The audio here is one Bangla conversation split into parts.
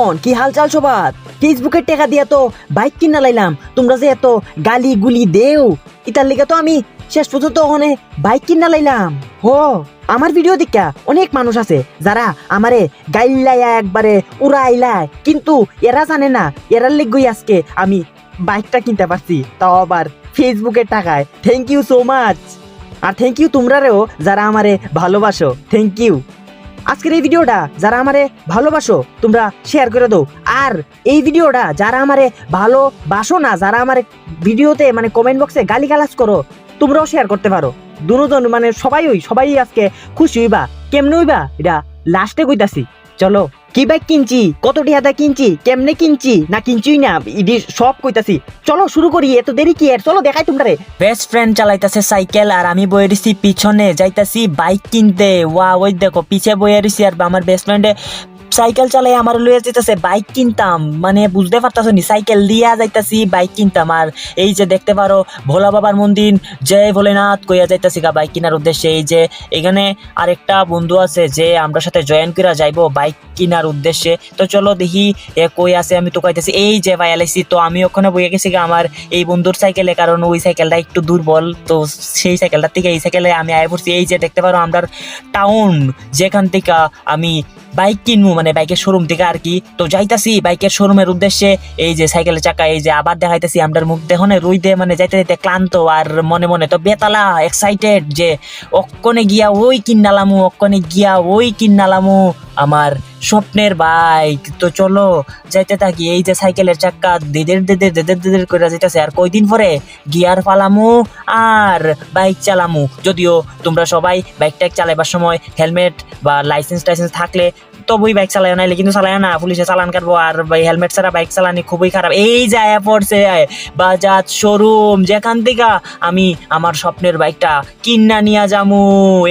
বন্ধুগণ কি হালচাল সবার? ফেসবুকের টাকা দিয়া তো বাইক কিনা লাইলাম, তোমরা যে এত গালি গুলি দেও, ইতার লিগে তো আমি শেষ পর্যন্ত ওখানে বাইক কিনা লাইলাম। হো, আমার ভিডিও দেখা অনেক মানুষ আছে যারা আমারে গাইল্লাইয়া একবারে উড়াইলায়, কিন্তু এরা জানে না, এরার লিগই আজকে আমি বাইকটা কিনতে পারছি, তাও আবার ফেসবুকের টাকায়। থ্যাংক ইউ সো মাচ আর থ্যাংক ইউ তোমরারেও যারা আমারে ভালোবাসো। থ্যাংক ইউ আজকের এই ভিডিওটা যারা আমারে ভালোবাসো, তোমরা শেয়ার করে দাও। আর এই ভিডিওটা যারা আমারে ভালোবাসো না, যারা আমার ভিডিওতে মানে কমেন্ট বক্সে গালি গালাজ করো, তোমরাও শেয়ার করতে পারো। দুজন মানে সবাই ওই সবাই আজকে খুশি হইবা। কেমনে হইবা? এটা লাস্টে কইতাছি। চলো। কি বাইক কিনছি? কত টিহাদা কিনছি? কেমনে কিনছি? না কিনছুই না, ইডি সব কইতাছি। চলো শুরু করি, এত দেরি কি আর? চলো দেখাই তোমরা বেস্ট ফ্রেন্ড চালাইতাছে সাইকেল আর আমি বয়ে রইছি পিছনে, যাইতাছি বাইক কিনতে। ওয়া ওই দেখো, পিছে বয়ে রইছি আর আমার বেস্ট ফ্রেন্ডে সাইকেল চালাই আমার লইয়া যাইতাছে বাইক কিনতাম। মানে বুঝতে পারতাছো নি, সাইকেল দিয়া যাইতাছি বাইক কিনতাম। আর এই যে দেখতে পারো, ভোলা বাবার মন্দির, জয় ভোলেনাথ কইয়া যাইতাছি গা বাইক কেনার উদ্দেশ্যে। এই যে এখানে আরেকটা বন্ধু আছে যে আমরা সাথে জয়েন কইরা যাইবো বাইক কেনার উদ্দেশ্যে। তো চলো দেখি এ কই আছে, আমি তো কইতাছি, এই যে ভাই আলাইছি, তো আমি ওখানে বইয়ে গেছি গা আমার এই বন্ধুর সাইকেলে, কারণ ওই সাইকেলটা একটু দুর্বল। তো সেই সাইকেলটার থেকে এই সাইকেলে আমি আয় পড়ছি। এই যে দেখতে পারো আমরা টাউন যেখান থেকে আমি বাইক কিনবো মানে বাইকের শোরুম থেকে আর কি। তো যাইতাছি বাইকের শোরুমের উদ্দেশ্যে, এই যে সাইকেলের চাকা, এই যে আবার দেখাইতেছি আমরার মুখ দেখনে রুই দে মানে যাইতে যাইতে ক্লান্ত আর মনে মনে তো বেতালা এক্সাইটেড যে অক্কনে গিয়া ওই কিন্নালামু, অক্ষণে গিয়া ওই কিন্নালামু আমার স্বপ্নের বাইক। তো চলো যাইতে থাকি, এই যে সাইকেলের চাক্কা দেদের দেদের দেদের দেদের করে যাইতেছে। আর কয়দিন পরে গিয়ার ফালামু আর বাইক চালামু। যদিও তোমরা সবাই বাইক টাইক চালাইবার সময় হেলমেট বা লাইসেন্স টাইসেন্স থাকলে তবুই বাইক চালায় নাইলে, কিন্তু চালায় না। পুলিশে চালান কাটবো আর হেলমেট ছাড়া বাইক চালানি খুবই খারাপ। এই যায় পড়ছে বাজাজ শোরুম যেখান থেকে আমি আমার স্বপ্নের বাইকটা কিন্না নিয়ে যামু।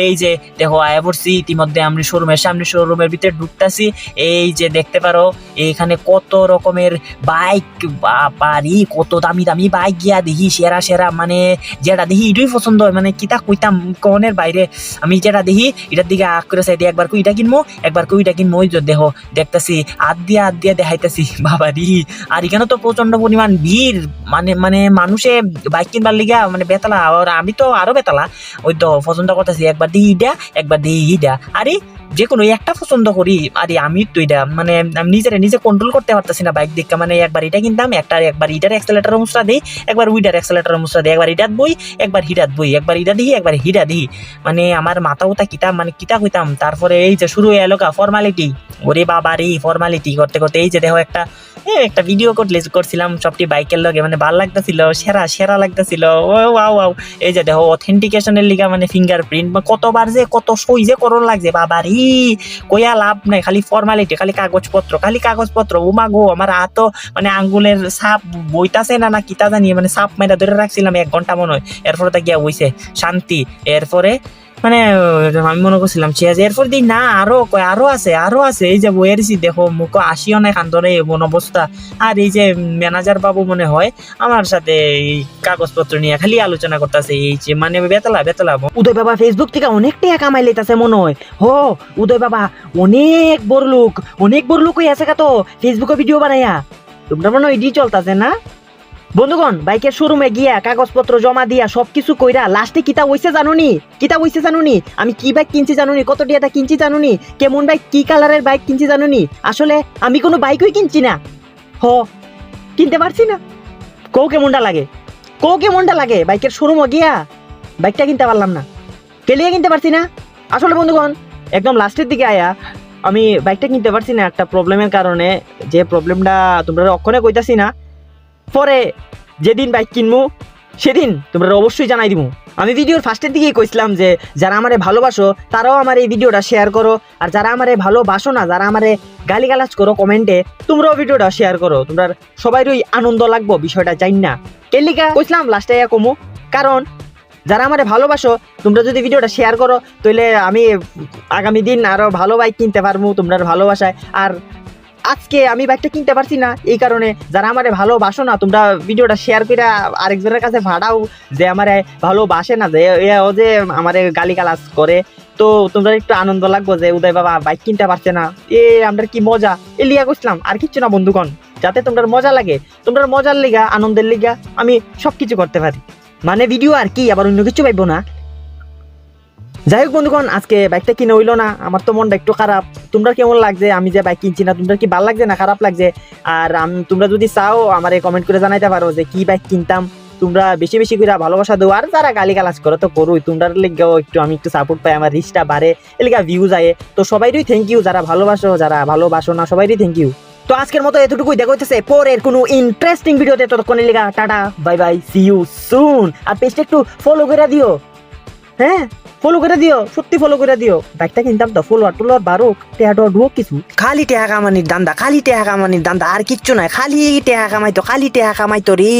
এই যে, দেখো আয়া পড়ছি ইতিমধ্যে আমি শোরুমের সামনে শোরুমের ভিতরে ঢুকতেছি। এই যে, দেখতে পারো এখানে কত রকমের বাইক বাড়ি, কত দামি দামি বাইক গিয়া দেখি, সেরা সেরা মানে যেটা দেখি এটাই পছন্দ হয়। মানে কিতা কইতাম কনের বাইরে, আমি যেটা দেখি, এটার দিকে আগ করে একবার কুইটা কিনবো একবার কুইটা কিনবো ওই দেহ দেখতাছি, আদ দিয়া আদ দিয়া দেখাইতাছি, বাবা রি। আর এখানে তো প্রচণ্ড পরিমাণ ভিড় মানে মানে মানুষে বাইক কিনবার লিগা মানে বেতালা, আর আমি তো আরও বেতালা। ওই তো পছন্দ করতেছি, একবার দিই ইডা একবার দিই ইডা আরে যে কোনো একটা পছন্দ করি। আরে আমি তো এটা মানে আমি নিজের নিজে কন্ট্রোল করতে পারতেছি না বাইক দেখে। মানে একবার এটা কিনতাম, একটা একবার ইটার অ্যাক্সেলেটার মুসরা দিই, একবার উইডার অ্যাক্সেলেটার মুসরা দিই, একবার ইটাত বই, একবার হিটাত বই, একবার ইটা দিই, একবার হিটা দিই। মানে আমার মাথা উতা কিতাম মানে কিতা কইতাম তারপরে এই যে শুরু হয়ে এলো ফর্মালিটি ওরে বাবা রে ফর্মালিটি করতে করতে এই যে দেখো একটা একটা ভিডিও করলে করছিলাম সবটি বাইকের লগে। মানে ভালো লাগতেছিল, সেরা সেরা লাগতেছিল। ও, ওয়াও ওয়াও। এই যে দেখো অথেন্টিকেশনের লিগা মানে ফিঙ্গার প্রিন্ট কতবার যে, কত সই যে করণ লাগছে, বাবা রে। কইয়া লাভ নাই, খালি ফর্মালিটি খালি কাগজপত্র খালি কাগজপত্র। উমা গো, আমার হাত মানে আঙ্গুলের সাপ বইতাছে না না কিতা জানি মানে সাপ মাইরা ধরে রাখছিলাম এক ঘণ্টা মনে হয়। এরপরে তা গিয়া বইছে, শান্তি। এরপরে মানে আমি মনে করছিলাম, ঠিক আছে, এরপর দিই না, আরও কয়, আরও আছে আরও আছে, এই যে বইয়েরছি দেখো, মুখ আসিও নাই কান্দরে এমন অবস্থা। আর এই যে ম্যানেজার বাবু মনে হয়, আমার সাথে এই কাগজপত্র নিয়ে খালি আলোচনা করতেছে, এই যে মানে বেতলা বেতলা উদয় বাবা ফেসবুক থেকে অনেক টাকা কামাই লইতাছে মনে হয়। হো, উদয় বাবা, অনেক বড় লোক, অনেক বড় লোক হয়ে আছে তো ফেসবুকে ভিডিও বানাইয়া। তোমরা মনে হয় এডি চলতাছে না? বন্ধুগণ, বাইকের শোরুমে গিয়া কাগজপত্র জমা দিয়া সবকিছু কইরা লাস্টে কিতা হইছে জানুনি? কিতা হইছে জানুনি? আমি কি বাইক কিনছি জানুনি? কত টিয়াটা কিনছি জানুনি? কেমন বাইক কি কালারের বাইক কিনছি জানুনি? আসলে আমি কোনো বাইকই কিনছি না। হ, কিনতে পারছি না। কৌ কেমনটা লাগে? কৌ কেমনটা লাগে? বাইকের শোরুমে গিয়া বাইকটা কিনতে পারলাম না। কেলিয়ে কিনতে পারছি না? আসলে বন্ধুগণ, একদম লাস্টের দিকে আয়া, আমি বাইকটা কিনতে পারছি না। একটা প্রবলেমের কারণে, যে প্রবলেমটা তোমরা অক্ষণে কইতাছি না পরে যেদিন বাইক কিনবো, সেদিন তোমরা অবশ্যই জানাই দিব। আমি ভিডিওর ফার্স্টের দিকেই কইছিলাম যে, যারা আমারে ভালোবাসো, তারাও আমার এই ভিডিওটা শেয়ার করো। আর যারা আমারে ভালোবাসো না, যারা আমারে গালিগালাজ করো কমেন্টে তোমরাও ভিডিওটা শেয়ার করো। তোমরা সবাইরই আনন্দ লাগবো, বিষয়টা জানি না। কেলিকা কইছিলাম লাস্টে কমু। কারণ, যারা আমারে ভালোবাসো, তোমরা যদি ভিডিওটা শেয়ার করো তাহলে আমি আগামী দিন আরও ভালো বাইক কিনতে পারব তোমরা ভালোবাসায়। আর আজকে আমি বাইকটা কিনতে পারছি না। এই কারণে যারা আমারে ভালোবাসো না, তোমরা ভিডিওটা শেয়ার করে আরেকজনের কাছে ভাড়াও যে আমারে ভালোবাসে না, যে ও যে আমারে গালি গালাজ করে। তো তোমরা একটু আনন্দ লাগবো যে, উদয় বাবা বাইক কিনতে পারছে না। এ, আমরা কি মজা? এ, লিয়া করছিলাম আর কিচ্ছু না বন্ধুগণ, যাতে তোমরা মজা লাগে তোমরা মজার লিগা, আনন্দের লিগা, আমি সবকিছু করতে পারি। মানে ভিডিও আর কি, আবার অন্য কিছু পাইবো না। যাই হোক বন্ধুগণ, আজকে বাইকটা কিনে হইল না। আমার তো মনটা একটু খারাপ। তোমরা কেমন লাগছে? আমি যে বাইক কিনছি না, তোমরা কি ভালো লাগছে না খারাপ লাগছে? আর তোমরা যদি চাও, আমার কমেন্ট করে জানাইতে পারো যে কি বাইক কিনতাম। তোমরা বেশি বেশি করে ভালোবাসা দেবো আর যারা গালি গালাজ করো তো করোই। তোমরা লেগেও একটু আমি একটু সাপোর্ট পাই, আমার রিচটা বাড়ে, এলাকা ভিউজ আয়ে তো সবাইরই থ্যাংক ইউ যারা ভালোবাসো যারা ভালোবাসো না, সবাইরই থ্যাংক ইউ তো আজকের মতো এতটুকুই। দেখা হইতেছে পরের কোনো ইন্টারেস্টিং ভিডিওতে ততক্ষণে লেগা, tata bye bye see you soon আর পেজটা একটু ফলো করে দিও। হ্যাঁ? ফলো করে দিও, সত্যি ফলো করে দিও। বাইকটা কিনতাম তো ফলোয়ার টলোয়ার বারো টেহা টোয়া ঢুক কিছু। খালি টেহা কামানির দান্দা, খালি টেহা কামানির দান্দা, আর কিচ্ছু নাই, খালি টেহা কামাইতো খালি টেহা কামাইতো রে।